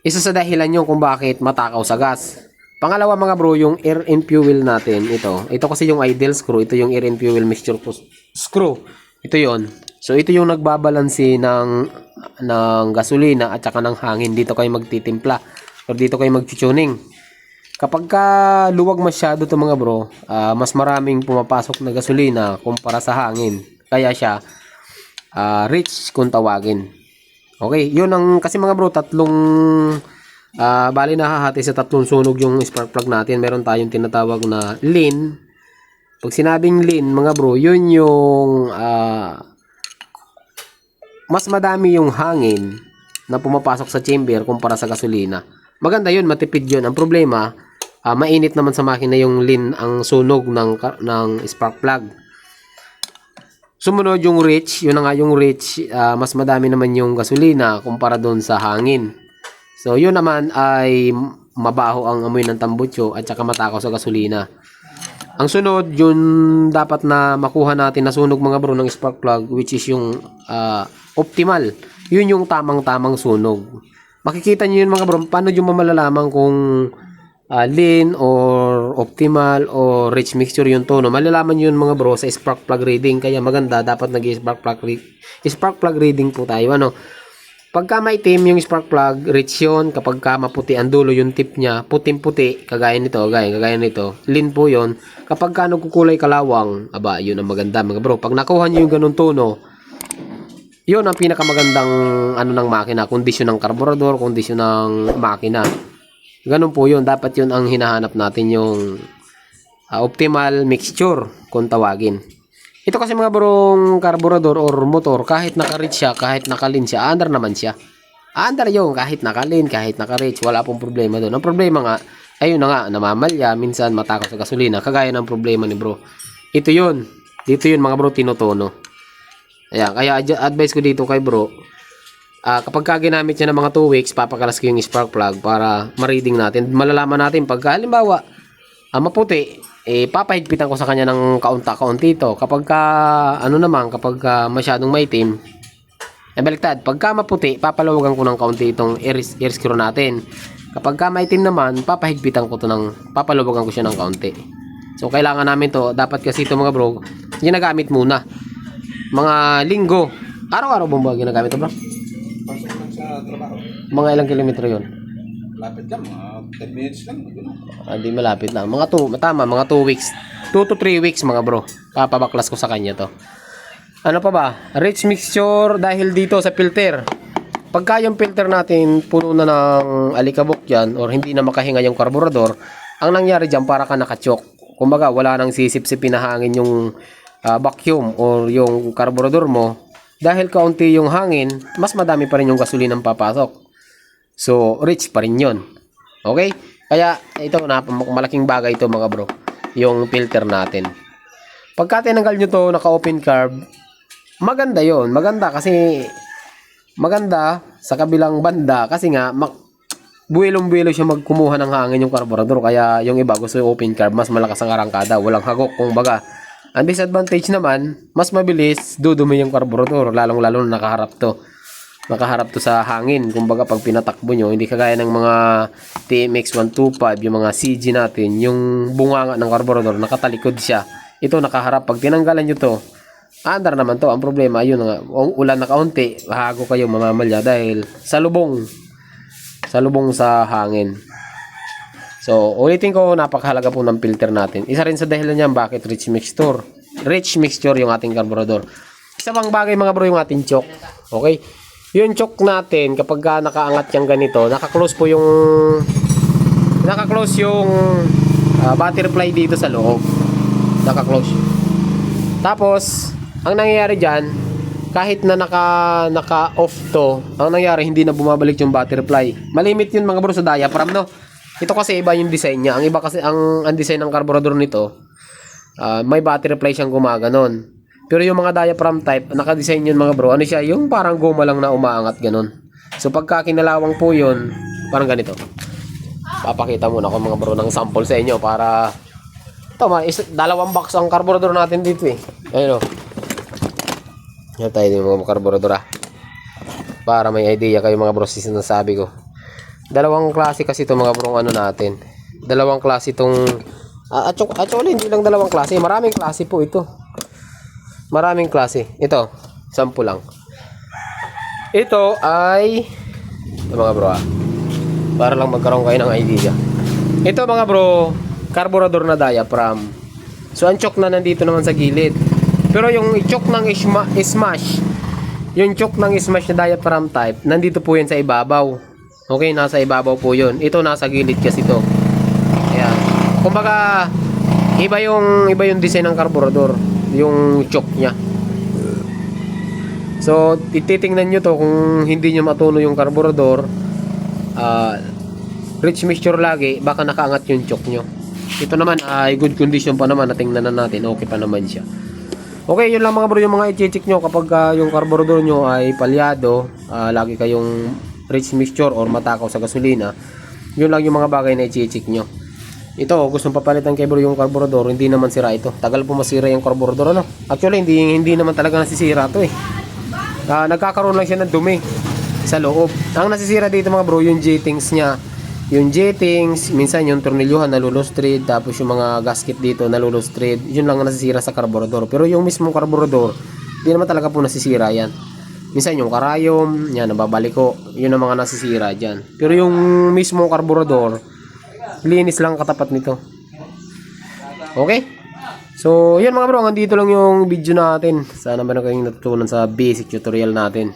Isa sa dahilan yun kung bakit matakaw sa gas. Pangalawa mga bro, yung air and fuel natin, ito. Ito kasi yung idle screw, ito yung air and fuel mixture screw. Ito yon. So ito yung nagbabalansi ng ng gasolina at saka ng hangin. Dito kayo magtitimpla or dito kayo magtutuning. Kapag ka luwag masyado to mga bro, ah, mas maraming pumapasok na gasolina kumpara sa hangin. Kaya siya ah, rich kung tawagin. Okay, yun ang kasi mga bro, tatlong ah bali nakahati sa tatlong sunog yung spark plug natin. Meron tayong tinatawag na lean. Pag sinabing lean, mga bro, yun yung ah, mas madami yung hangin na pumapasok sa chamber kumpara sa gasolina. Maganda yun, matipid yun. Ang problema, ah, mainit naman sa makina yung lean ang sunog ng, ng spark plug. Sumunod yung rich, yun na nga yung rich, ah, mas madami naman yung gasolina kumpara doon sa hangin. So yun naman ay mabaho ang amoy ng tambutso at saka matakaw sa gasolina. Ang sunod, yun dapat na makuha natin na sunog mga bro ng spark plug which is yung ah, optimal. Yun yung tamang-tamang sunog. Makikita nyo yun mga bro, paano yung mamalalaman kung ah, lean or optimal or rich mixture yung tono. Malalaman yun mga bro sa spark plug reading. Kaya maganda, dapat nag-spark plug, re- spark plug reading po tayo. Ano? Pagka maitim yung spark plug, rich yun. Kapag ka maputi ang dulo yung tip niya, puting-puti, kagaya nito, kagaya, kagaya nito, lean po yun. Kapag ka nagkukulay kalawang, aba, yun ang maganda mga bro. Pag nakuha nyo yung ganun tono, yun ang pinakamagandang ano ng makina, kondisyon ng karburador, kondisyon ng makina. Ganun po yun, dapat yun ang hinahanap natin yung ah, optimal mixture kung tawagin. Ito kasi mga brong karburador or motor, kahit naka-reach siya, kahit naka-lean siya, under naman siya. Under yung kahit naka-lean, kahit naka-reach, wala pong problema doon. Ang problema nga, ayun na nga, namamalya, minsan matakaw sa gasolina, kagaya ng problema ni bro. Ito yun, dito yun mga bro, tinutono. Ayan, kaya advice ko dito kay bro, ah kapag ka ginamit niya ng mga 2 weeks, papakalas ko yung spark plug para ma-reading natin. Malalaman natin pagka halimbawa, ah, maputi, eh papahigpitan ko sa kanya ng kaunta-kaunti ito. Kapag ka, ano naman, kapag ka masyadong maitim, eh baliktad, pagka maputi, papalawagan ko ng kaunti itong air, air natin. Kapag ka maitim naman, papahigpitan ko to ng, papalawagan ko siya ng kaunti. So kailangan namin to, dapat kasi ito mga bro, ginagamit muna. Mga linggo, araw-araw ba ginagamit to bro? Trabaho. Mga ilang kilometro yon? Lapit lang, mga 10 minutes lang. Ah, di malapit lang. Mga 2, tama, mga 2 weeks. 2 to 3 weeks mga bro. Papabaklas ko sa kanya to. Ano pa ba? Rich mixture dahil dito sa filter. Pagka yung filter natin puno na ng alikabok yan or hindi na makahinga yung karburador, ang nangyari dyan para ka nakachok. Kumbaga wala nang sisip-sipin na hangin yung ah, vacuum or yung karburador mo. Dahil kaunti yung hangin, mas madami pa rin yung gasolina ang papasok. So, rich pa rin yun. Okay? Kaya, ito malaking bagay ito mga bro. Yung filter natin. Pagka tinanggal nyo to, naka-open carb, maganda yon Maganda kasi, maganda sa kabilang banda kasi nga, buwelong-buwelo siya magkumuha ng hangin yung karburador. Kaya yung iba gusto yung open carb, mas malakas ang arangkada. Walang hagok. Kung baga, ang disadvantage naman, mas mabilis, dudumi yung karburador. Lalong-lalo na nakaharap to nakaharap to sa hangin. Kumbaga pag pinatakbo nyo, hindi kagaya ng mga TMX 125, yung mga CG natin, yung bunganga ng karburador, nakatalikod siya. Ito nakaharap. Pag tinanggalan nyo to, andar naman to. Ang problema, ayun nga, ulan na kaunti, hago kayo mamamalya dahil sa lubong. Sa lubong sa hangin. So, ulitin ko, napakahalaga po ng filter natin. Isa rin sa dahilan niyan, bakit rich mixture. Rich mixture yung ating karburador. Isa pang bagay mga bro yung ating choke. Okay? Yung choke natin, kapag ka nakaangat yung ganito, naka-close po yung naka-close yung ah, battery fly dito sa loob. Naka-close. Tapos, ang nangyayari dyan, kahit na naka, naka-off to, ang nangyayari, hindi na bumabalik yung battery fly. Malimit yun mga bro sa diaphragm, no? Ito kasi iba yung design niya. Ang iba kasi, ang, ang design ng carburetor nito, ah, may battery fly siyang gumaganon. Pero yung mga diaphragm type, naka-design yun mga bro, ano siya, yung parang goma lang na umaangat ganon. So pagka kinalawang po yun, parang ganito. Papakita muna ko mga bro ng sample sa inyo para ito, ma, is, dalawang box ang carburetor natin dito eh. Ayun o. Yan tayo din mga carburetor ah. Para may idea kayo mga bro sa sinasabi ko. Dalawang klase kasi ito mga bro, ano natin. Dalawang klase itong... Ah, atso- actually, hindi lang dalawang klase. Maraming klase po ito. Maraming klase. Ito, sampu lang. Ito ay... Ito mga bro ah. Para lang magkaroon kayo ng idea. Ito mga bro, carburetor na diaphragm. So ang choke na nandito naman sa gilid. Pero yung choke ng isma, smash, yung choke ng smash na diaphragm type, nandito po yan sa ibabaw. Okay, nasa ibabaw po yun. Ito nasa gilid kasi ito. Ayan. Kumbaga, iba yung iba yung design ng carburetor, yung choke niya. So, tititingnan nyo to kung hindi nyo matuno yung carburetor, ah, rich mixture lagi, baka nakaangat yung choke nyo. Ito naman ay good condition pa naman, natingnan na natin, okay pa naman siya. Okay, yun lang mga bro, yung mga i-check nyo kapag ah, yung carburetor nyo ay palyado, ah, lagi kayong rich mixture or matakaw sa gasolina, yun lang yung mga bagay na i-check nyo. Ito, gusto papalitan kay bro yung carburetor, hindi naman sira ito. Tagal po masira yung carburetor, ano? Actually, hindi, hindi naman talaga nasisira to eh. Ah, nagkakaroon lang siya ng dumi sa loob. Ang nasisira dito mga bro, yung jetings niya. Yung jetings, minsan yung tornilyuhan nalulustrid, tapos yung mga gasket dito nalulustrid. Yun lang ang nasisira sa carburetor. Pero yung mismong carburetor, hindi naman talaga po nasisira yan. Minsan yung karayom, yan, nababaliko. Yun ang mga nasisira dyan. Pero yung mismong carburetor, linis lang katapat nito. Okay? So, yun mga bro, hanggang dito lang yung video natin. Sana meron kayong natutunan sa basic tutorial natin.